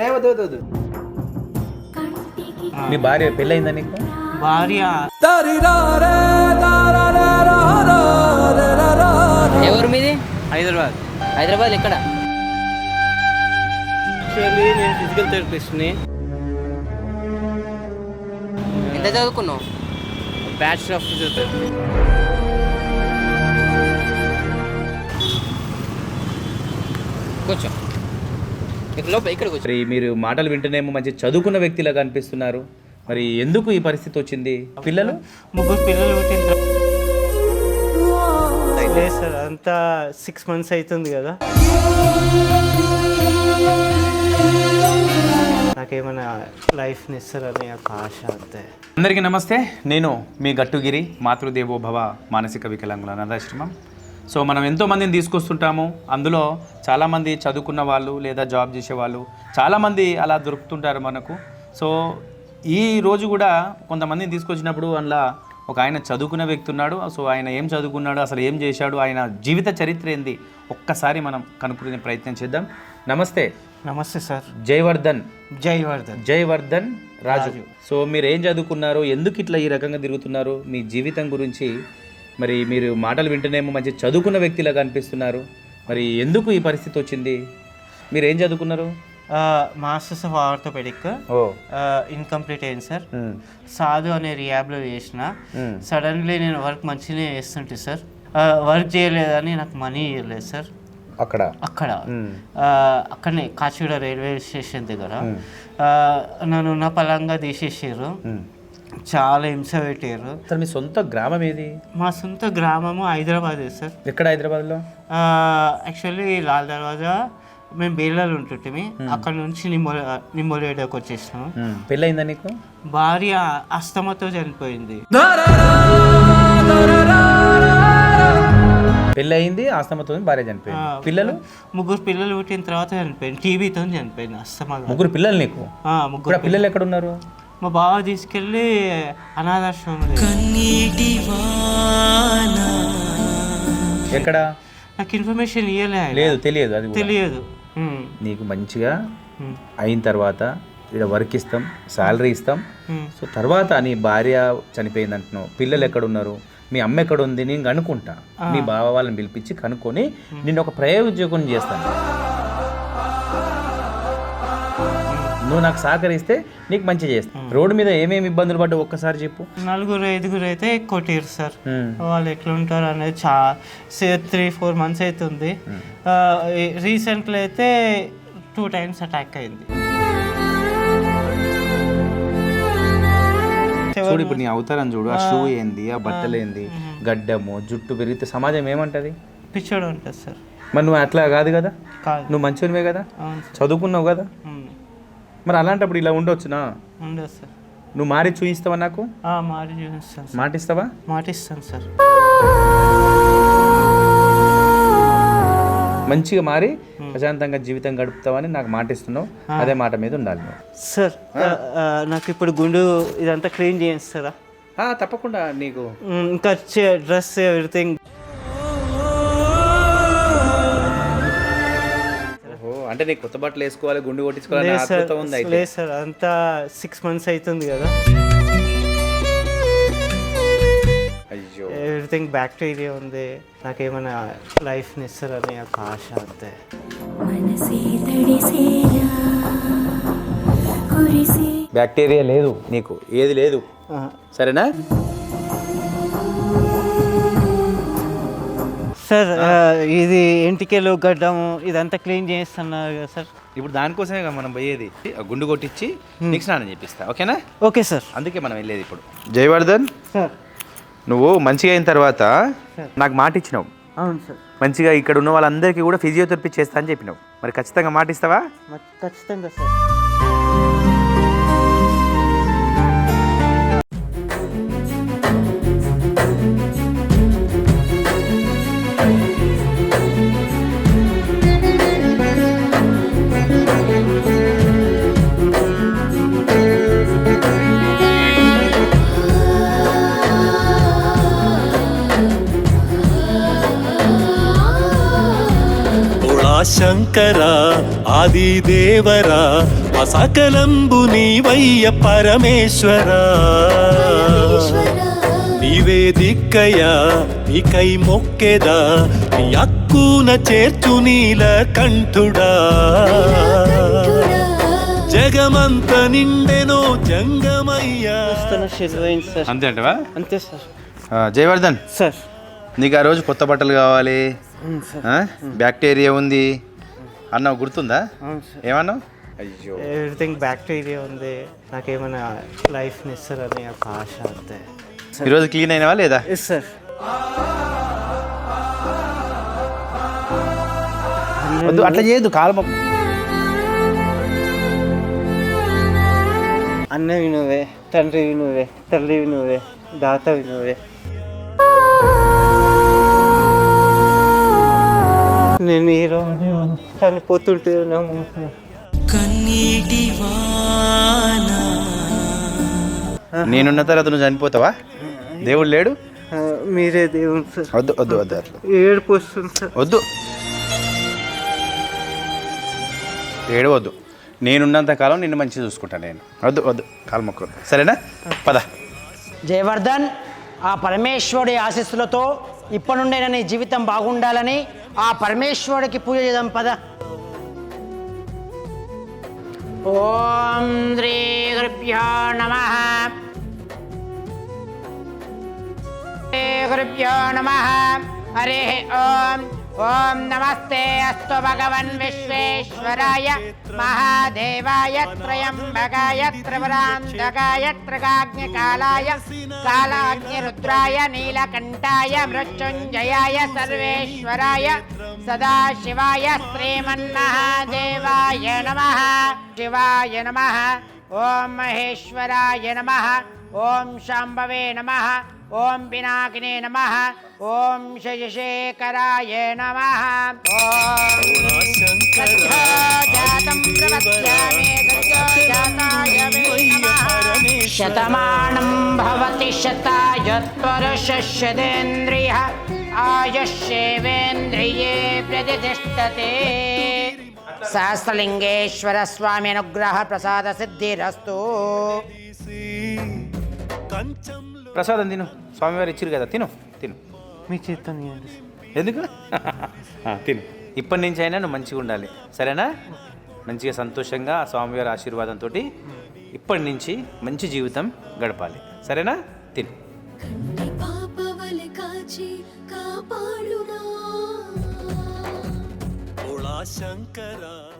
ఏ వద్దు వద్దు వద్దు. మీ భార్య పెళ్ళయిందా నీకు? భార్య. ఎవరు మీది? హైదరాబాద్. హైదరాబాద్ ఎక్కడ? యాక్చువల్లీ నేను ఫిజికల్ థెరపిస్ట్ని ఎంత చదువుకున్నావు? బ్యాచులర్ ఆఫ్ ఫిజియోథెరపీ కూర్చో ఇక్కడ లోపల ఇక్కడ కూర్చో మరి మీరు మాటలు వింటేనేమో మంచి చదువుకున్న వ్యక్తిలాగా అనిపిస్తున్నారు. మరి ఎందుకు ఈ పరిస్థితి వచ్చింది? పిల్లలు? ముగ్గురు పిల్లలు లేదు సార్ అంతా సిక్స్ మంత్స్ అవుతుంది కదా. నాకేమైనా లైఫ్ని ఇస్తారని ఒక ఆశ అంతే. అందరికీ నమస్తే నేను మీ గట్టుగిరి మాతృదేవో భవ మానసిక వికలాంగుల అనాథాశ్రమం. సో మనం ఎంతో మందిని తీసుకొస్తుంటాము. అందులో చాలామంది చదువుకున్న వాళ్ళు లేదా జాబ్ చేసే వాళ్ళు చాలామంది అలా దొరుకుతుంటారు మనకు. సో ఈ రోజు కూడా కొంతమందిని తీసుకొచ్చినప్పుడు అందులో ఒక ఆయన చదువుకున్న వ్యక్తి ఉన్నాడు. సో ఆయన ఏం చదువుకున్నాడు అసలు ఏం చేశాడు ఆయన జీవిత చరిత్ర ఏంది ఒక్కసారి మనం కనుక్కునే ప్రయత్నం చేద్దాం. నమస్తే. నమస్తే సార్. జయవర్ధన్. జయవర్ధన్. జయవర్ధన్ రాజు. సో మీరు ఏం చదువుకున్నారు ఎందుకు ఇట్లా ఈ రకంగా తిరుగుతున్నారు మీ జీవితం గురించి మరి మీరు మాటలు వింటేనేమో మంచి చదువుకున్న వ్యక్తిలాగా అనిపిస్తున్నారు. మరి ఎందుకు ఈ పరిస్థితి వచ్చింది? మీరు ఏం చదువుకున్నారు మాస్టర్స్ ఆఫ్ ఆర్థోపెడిక్ ఇన్కంప్లీట్ అయింది సార్. సాధు అనే రియాబ్లో చేసిన. సడన్లీ నేను వర్క్ మంచిగానే చేస్తుంటే సార్. వర్క్ చేయలేదని నాకు మనీ ఇవ్వలేదు సార్. అక్కడ? అక్కడ. అక్కడనే కాచిగూడ రైల్వే స్టేషన్ దగ్గర. నన్ను ఉన్న పలంగా తీసేసారు. చాలా హింస పెట్టారు మీ సొంత గ్రామం ఏది? మా సొంత గ్రామము హైదరాబాదే సార్. ఎక్కడ హైదరాబాద్లో? యాక్చువల్లీ లాల్ దర్వాజా మేము బేలాలు ఉంటుంటే అక్కడ నుంచి నిమ్మల నిమ్మలేడకి వచ్చేసినాము. ఉమ్, పెళ్ళయిందా నీకు? భార్య అస్తమతో చనిపోయింది. పెళ్ళయింది ఆస్తమతో భార్య చనిపోయింది. పిల్లలు? ముగ్గురు పిల్లలు పుట్టిన తర్వాత చనిపోయింది. టీబీతో చనిపోయింది అస్తమా ముగ్గురు పిల్లలు నీకు? ముగ్గురు పిల్లలు. ఎక్కడ ఉన్నారు? మా బావ తీసుకెళ్ళి అనాథాశ్రమం ఎక్కడ? నాకు ఇన్ఫర్మేషన్ ఇవ్వలే ఆయన. లేదు తెలియదు అది. తెలియదు. నీకు మంచిగా అయిన తర్వాత ఇక్కడ వర్క్ ఇస్తాం శాలరీ ఇస్తాం. సో తర్వాత నీ భార్య చనిపోయింది అంటున్నావు. పిల్లలు ఎక్కడ ఉన్నారు మీ అమ్మ ఎక్కడ ఉంది నేను కనుక్కుంటా. మీ బావ వాళ్ళని పిలిపించి కనుక్కొని నేను ఒక ప్రయోజకం చేస్తాను. నువ్వు నాకు సహకరిస్తే నీకు మంచి చేస్తాను రోడ్డు మీద ఏమేమి ఇబ్బందులు పడ్డా ఒక్కసారి చెప్పు. నలుగురు ఐదుగురు అయితే కొట్టారు సార్. ఉమ్. వాళ్ళు ఎట్లుంటారు అనేది చా త్రీ ఫోర్ మంత్స్ అవుతుంది రీసెంట్లో అయితే టూ టైమ్స్ అటాక్ అయింది. చూడు ఇప్పుడు నీ అవతారం చూడు ఆ షూ ఏంది ఆ బట్టలు ఏంది గడ్డము జుట్టు పెరిగితే సమాజం ఏమంటది? పిచ్చోడు ఉంటుంది సార్. మరి నువ్వు అట్లా కాదు కదా? నువ్వు మంచివే కదా? చదువుకున్నావు కదా? మరి అలాంటప్పుడు ఇలా ఉండొచ్చునా? ఉండదు సార్. నువ్వు మారి చూపిస్తావా నాకు? ఆ, మారి చూపిస్తాను సార్. మాటిస్తావా? మాటిస్తాను సార్. మంచిగా మారి ప్రశాంతంగా జీవితం గడుపుతావని నాకు మాటిస్తున్నావు. అదే మాట మీద ఉండాలి నువ్వు. సార్ ఆ, నాకు ఇప్పుడు గుండు ఇదంతా క్లీన్ చేయిస్తారా ఆ, తప్పకుండా నీకు. ఇంకా డ్రెస్ ఎవ్రీథింగ్. అంటే నీకు కొత్త బట్టలు వేసుకోవాలి గుండు కొట్టించుకోవాలని లేదు సార్. ఆతృత ఉంది అయితే? లేదు సార్. అంతా సిక్స్ మంత్స్ అవుతుంది కదా. అయ్యో. ఎవ్రీథింగ్ బ్యాక్టీరియా ఉంది. నాకేమైనా లైఫ్ని ఇస్తారని ఒక ఆశ అంతే. బ్యాక్టీరియా లేదు నీకు. ఏది లేదు. సరేనా? సార్ ఇది ఎంటికెలు గడ్డము ఇదంతా క్లీన్ చేస్తున్నారు కదా సార్. ఇప్పుడు దానికోసమే కదా మనం పోయేది. ఆ గుండు కొట్టించి నీకు స్నానం చేపిస్తా ఓకేనా? Okay sir. అందుకే మనం వెళ్ళేది ఇప్పుడు. జయవర్ధన్ సార్. నువ్వు మంచిగా అయిన తర్వాత నాకు మాట ఇచ్చినావు. అవును సార్. మంచిగా ఇక్కడ ఉన్న వాళ్ళందరికీ కూడా ఫిజియోథెరపీ చేస్తా అని చెప్పినావు. మరి ఖచ్చితంగా మాట ఇస్తావా? ఖచ్చితంగా సార్. శంకర ఆది దేవరా అసకలంబు నీవయ్య పరమేశ్వరా. నీవే దిక్కయ్యా నీకై మొక్కెదా నీ అక్కున చేర్చు నీల కంఠుడా. జగమంత నిండెనో జంగమయ్యా. అంతే అంటవా? అంతే సార్. జయవర్ధన్ సార్. నీకు ఆ రోజు కొత్త బట్టలు కావాలి. బ్యాక్టీరియా ఉంది. అన్నావు గుర్తుందా? ఏమన్నావు? అయ్యో. ఎవ్రీథింగ్ బ్యాక్టీరియా ఉంది. నాకేమైనా లైఫ్ని ఇస్తారని ఒక ఆశ అంతే. ఈరోజు క్లీన్ అయినవా లేదా? ఎస్ సార్ వద్దు అట్లా చేయదు కాలు అన్నవి నువ్వే తండ్రివి నువ్వే తల్లివి నువ్వే దాతవి నువ్వే. నేను చనిపోతుంటే. నేనున్న తర్వాత నువ్వు చనిపోతావా? దేవుడు లేడు? మీరే దేవుడు సార్. వద్దు వద్దు వద్దు అట్లా ఏడుపు వస్తుంది సార్. వద్దు. ఏడవద్దు. నేనున్నంత కాలం నిన్ను మంచిగా చూసుకుంటాను నేను. వద్దు వద్దు కాలు మొక్కదు సరేనా? పద. జయవర్ధన్ ఆ పరమేశ్వరుడి ఆశీస్సులతో ఇప్పటి నుండైనా నీ జీవితం బాగుండాలని ఆ పరమేశ్వరుడికి పూజ చేద్దాం పద. ఓం శ్రీ గురుభ్యో నమ. శ్రీ గురుభ్యో నమ. హరి ఓం. ॐ नमस्ते, अस्तु भगवन् विश्वेश्वराय, महादेवाय त्रयम्बकाय त्रिपुरान्तकाय, त्रिकाग्निकालाय, कालाग्निरुद्राय, नीलकण्ठाय, मृत्युञ्जयाय, सर्वेश्वराय, सदाशिवाय, श्रीमन्महादेवाय नमः, शिवाय नमः ॐ महेश्वराय नमः ॐ शाम्भवे नमः ओम पिनाकिने नमः। ओम शशिशेखराय नमः। ॐ जातं प्रवक्ष्यामि जाताय शतमानं भवति शताय त्वरशस्यदेन्द्रियः आयश्येवेन्द्रिये प्रतिष्ठते। सहस्रलिंगेश्वर स्वामी अनुग्रह सहस्रलिङ्गेश्वरस्वामि अनुग्रहप्रसादसिद्धिरस्तु ప్రసాద తిను. స్వామివారు ఇచ్చిరు కదా తిను తిను. మీ చేత్తో. ఎందుకు? ఆ, తిను. ఇప్పటి నుంచి అయినా నువ్వు మంచిగా ఉండాలి. సరేనా? మంచిగా సంతోషంగా ఆ స్వామివారి ఆశీర్వాదంతో ఇప్పటి నుంచి మంచి జీవితం గడపాలి. సరేనా? తిను. శంకరా.